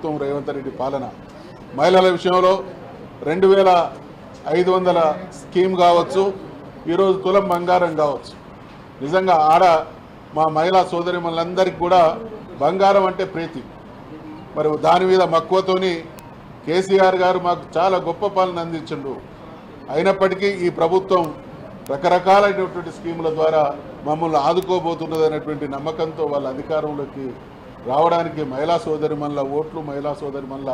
ప్రభుత్వం రేవంత్ రెడ్డి పాలన. మహిళల విషయంలో రెండు వేల ఐదు వందల స్కీమ్ కావచ్చు ఈరోజు తులం బంగారం కావచ్చు. నిజంగా ఆడ మా మహిళా సోదరిమలందరికీ కూడా బంగారం అంటే ప్రీతి. మరి దాని మీద మక్కువతోని కేసీఆర్ గారు మాకు చాలా గొప్ప పాలన అందించిండు అయినప్పటికీ ఈ ప్రభుత్వం రకరకాలైనటువంటి స్కీముల ద్వారా మమ్మల్ని ఆదుకోబోతున్నది అనేటువంటి నమ్మకంతో వాళ్ళ అధికారంలోకి రావడానికి మహిళా సోదరిమల్ల ఓట్లు మహిళా సోదరిమల్ల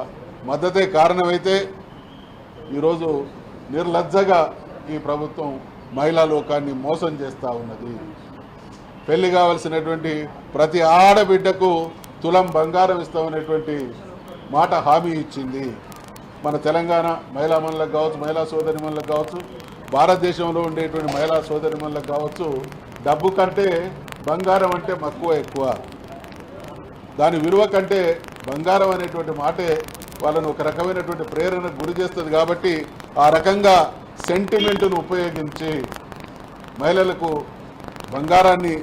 మద్దతే కారణమైతే ఈరోజు నిర్లజ్జగా ఈ ప్రభుత్వం మహిళా లోకాన్ని మోసం చేస్తూ ఉన్నది. పెళ్ళి కావలసినటువంటి ప్రతి ఆడబిడ్డకు తులం బంగారం ఇస్తామనేటువంటి మాట హామీ ఇచ్చింది. మన తెలంగాణ మహిళా మనులకు కావచ్చు మహిళా సోదరి మనులకు కావచ్చు భారతదేశంలో ఉండేటువంటి మహిళా సోదరి మనులకు కావచ్చు డబ్బు కంటే బంగారం అంటే మక్కువ ఎక్కువ. దాని విలువ కంటే బంగారం అనేటువంటి మాటే వాళ్ళను ఒక రకమైనటువంటి ప్రేరణకు గురి చేస్తుంది కాబట్టి ఆ రకంగా సెంటిమెంటును ఉపయోగించి మహిళలకు బంగారాన్ని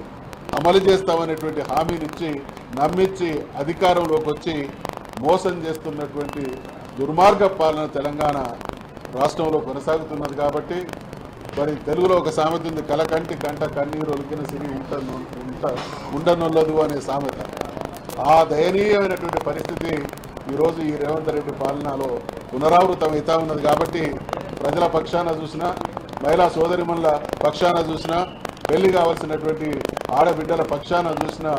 అమలు చేస్తామనేటువంటి హామీనిచ్చి నమ్మించి అధికారంలోకి వచ్చి మోసం చేస్తున్నటువంటి దుర్మార్గ పాలన తెలంగాణ రాష్ట్రంలో కొనసాగుతున్నది కాబట్టి మరి తెలుగులో ఒక సామెత ఉంది కలకంటి కంట కన్నీరు ఒలికిన సిరి ఉంట ఉంట ఉండనుల్లదు అనే సామెత. ఆ దయనీయమైనటువంటి పరిస్థితి ఈరోజు ఈ రేవంత్ రెడ్డి పాలనలో పునరావృతమవుతా ఉన్నది కాబట్టి ప్రజల పక్షాన చూసినా మహిళా సోదరిమణుల పక్షాన చూసినా పెళ్ళి కావాల్సినటువంటి ఆడబిడ్డల పక్షాన చూసినా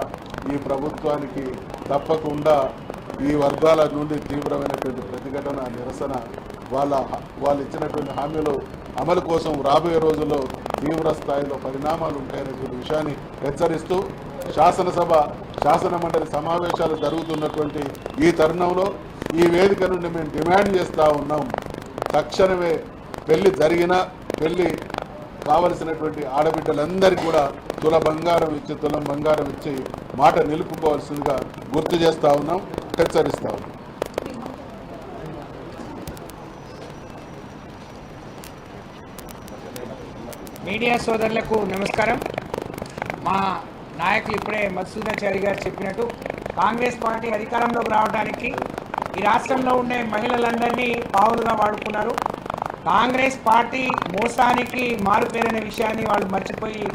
ఈ ప్రభుత్వానికి తప్పకుండా ఈ వర్గాల నుండి తీవ్రమైనటువంటి ప్రతిఘటన నిరసన వాళ్ళ వాళ్ళు ఇచ్చినటువంటి హామీలు అమలు కోసం రాబోయే రోజుల్లో తీవ్ర స్థాయిలో పరిణామాలు ఉంటాయనేటువంటి విషయాన్ని హెచ్చరిస్తూ శాసనసభ శాసన మండలి సమావేశాలు జరుగుతున్నటువంటి ఈ తరుణంలో ఈ వేదిక నుండి మేము డిమాండ్ చేస్తూ ఉన్నాం. తక్షణమే పెళ్ళి జరిగిన పెళ్ళి కావలసినటువంటి ఆడబిడ్డలందరికీ కూడా తుల బంగారం ఇచ్చి తులం బంగారం ఇచ్చి మాట నిలుపుకోవాల్సిందిగా గుర్తు చేస్తూ ఉన్నాం హెచ్చరిస్తూ ఉన్నాం. మీడియా సోదరులకు నమస్కారం. మా నాయకులు ఇప్పుడే మధుసూదనాచారి గారు చెప్పినట్టు కాంగ్రెస్ పార్టీ అధికారంలోకి రావడానికి ఈ రాష్ట్రంలో ఉండే మహిళలందరినీ పావులుగా వాడుకున్నారు. కాంగ్రెస్ పార్టీ మోసానికి మారుపేరైన విషయాన్ని వాళ్ళు మర్చిపోయి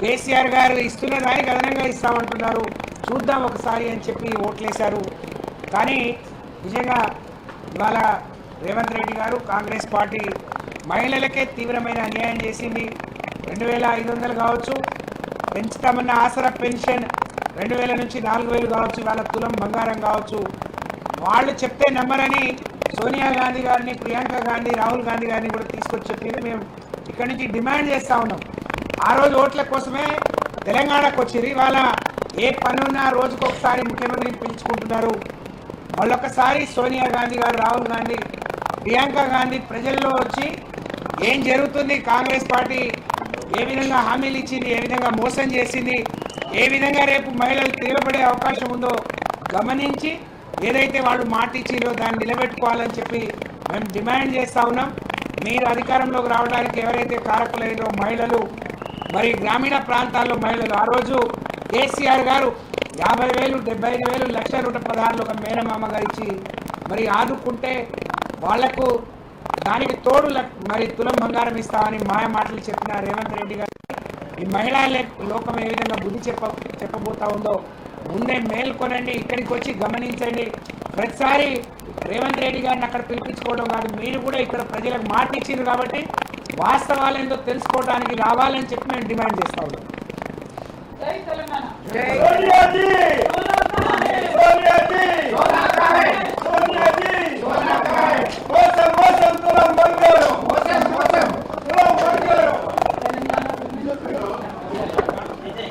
కేసీఆర్ గారు ఇస్తున్న దానికి అదనంగా ఇస్తామంటున్నారు. చూద్దాం ఒకసారి అని చెప్పి ఓట్లేశారు. కానీ నిజంగా ఇవాళ రేవంత్ రెడ్డి గారు కాంగ్రెస్ పార్టీ మహిళలకే తీవ్రమైన అన్యాయం చేసింది. రెండు వేల ఐదు వందలు కావచ్చు పెంచుతామన్న ఆసరా పెన్షన్ రెండు వేల నుంచి నాలుగు వేలు కావచ్చు వాళ్ళ తులం బంగారం కావచ్చు. వాళ్ళు చెప్తే నమ్మరని సోనియా గాంధీ గారిని ప్రియాంక గాంధీ రాహుల్ గాంధీ గారిని కూడా తీసుకొచ్చి చెప్పేది మేము ఇక్కడి నుంచి డిమాండ్ చేస్తా ఉన్నాం. ఆ రోజు ఓట్ల కోసమే తెలంగాణకు వచ్చింది ఇవాళ ఏ పనున్నా రోజుకొకసారి ముఖ్యమంత్రిని పిలుచుకుంటున్నారు. మళ్ళొకసారి సోనియా గాంధీ గారు రాహుల్ గాంధీ ప్రియాంక గాంధీ ప్రజల్లో వచ్చి ఏం జరుగుతుంది? కాంగ్రెస్ పార్టీ ఏ విధంగా హామీలు ఇచ్చింది ఏ విధంగా మోసం చేసింది ఏ విధంగా రేపు మహిళలు తీరబడే అవకాశం ఉందో గమనించి ఏదైతే వాళ్ళు మాట ఇచ్చిందో దాన్ని నిలబెట్టుకోవాలని చెప్పి మేము డిమాండ్ చేస్తా ఉన్నాం. మీరు అధికారంలోకి రావడానికి ఎవరైతే కారకులైనో మహిళలు మరి గ్రామీణ ప్రాంతాల్లో మహిళలు ఆ రోజు కేసీఆర్ గారు యాభై వేలు డెబ్బై ఐదు వేలు లక్ష నూట పదహారులు ఒక మేనమామగా ఇచ్చి మరి ఆదుకుంటే వాళ్ళకు దానికి తోడు మరి తులం బంగారం ఇస్తామని మాయ మాటలు చెప్పిన రేవంత్ రెడ్డి గారు ఈ మహిళా లోకం ఏ విధంగా బుద్ధి చెప్ప చెప్పబోతా ఉందో ముందే మేల్కొనండి ఇక్కడికి వచ్చి గమనించండి. ప్రతిసారి రేవంత్ రెడ్డి గారిని అక్కడ పిలిపించుకోవడం కాదు మీరు కూడా ఇక్కడ ప్రజలకు మాట ఇచ్చింది కాబట్టి వాస్తవాలు ఏందో తెలుసుకోవడానికి రావాలని చెప్పి మేము డిమాండ్ చేస్తా ఉన్నాం. జై తెలంగాణ.